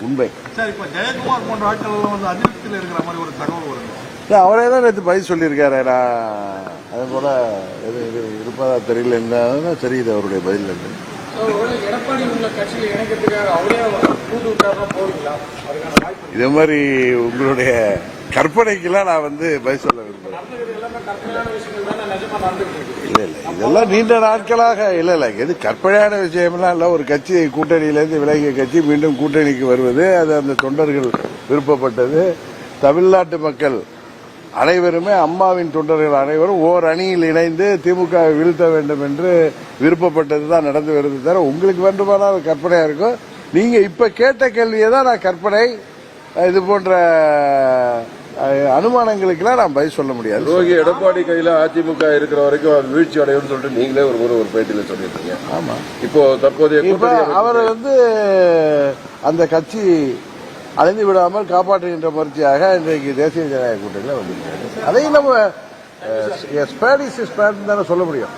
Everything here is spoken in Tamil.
உண்மை. சார் இப்ப ஜெயக்குமார் போன்ற ஆட்கள் எல்லாம் வந்து அதிருப்தியில் இருக்கிற மாதிரி ஒரு தகவல் வருது. இல்ல, அவரே தான் நேற்று பதில் சொல்லியிருக்காரு. நான் அது போல எது இது இருப்பதா தெரியல என்ன தெரியுது அவருடைய பதில் வாய்ப்பு இதே மாதிரி உங்களுடைய கற்பனைக்கெல்லாம் நான் வந்து பதில் சொல்ல விரும்புகிறேன் இல்ல இல்ல இதெல்லாம் நீண்ட நாட்களாக இல்ல இல்ல எது கற்பனையான விஷயம்லாம் இல்ல. ஒரு கட்சி கூட்டணியிலேருந்து விலகிய கட்சி மீண்டும் கூட்டணிக்கு வருவது அது அந்த தொண்டர்கள் விருப்பப்பட்டது. தமிழ்நாட்டு மக்கள் அனைவருமே அம்மாவின் தொண்டர்கள் அனைவரும் ஓர் அணியில் இணைந்து திமுக வீழ்த்த வேண்டும் என்று விருப்பப்பட்டது தான் நடந்து வருது தவிர உங்களுக்கு வேண்டுமானால் அது கற்பனையா இருக்கும் நீங்க இப்ப கேட்ட கேள்வியை தான் நான் கற்பனை இது போன்ற அனுமானங்களுக்கெல்லாம் நான் பதில் சொல்ல முடியாது ரோகி எடப்பாடி கையில அதிமுக இருக்கிற வரைக்கும் அது வீழ்ச்சி அடையும்னு சொல்லிட்டு நீங்களே ஒரு முறை ஒரு பேட்டியில சொல்லியிருக்கீங்க. ஆமா. இப்போ தற்போதைய அவர் வந்து அந்த கட்சி அழிந்து விடாமல் காப்பாற்றுகின்ற முயற்சியாக இன்றைக்கு தேசிய ஜனநாயக கூட்டணியில் வந்திருக்காரு அதையும் நம்ம ஸ்பேடிஸ் ஸ்பேட் தானே சொல்ல முடியும்.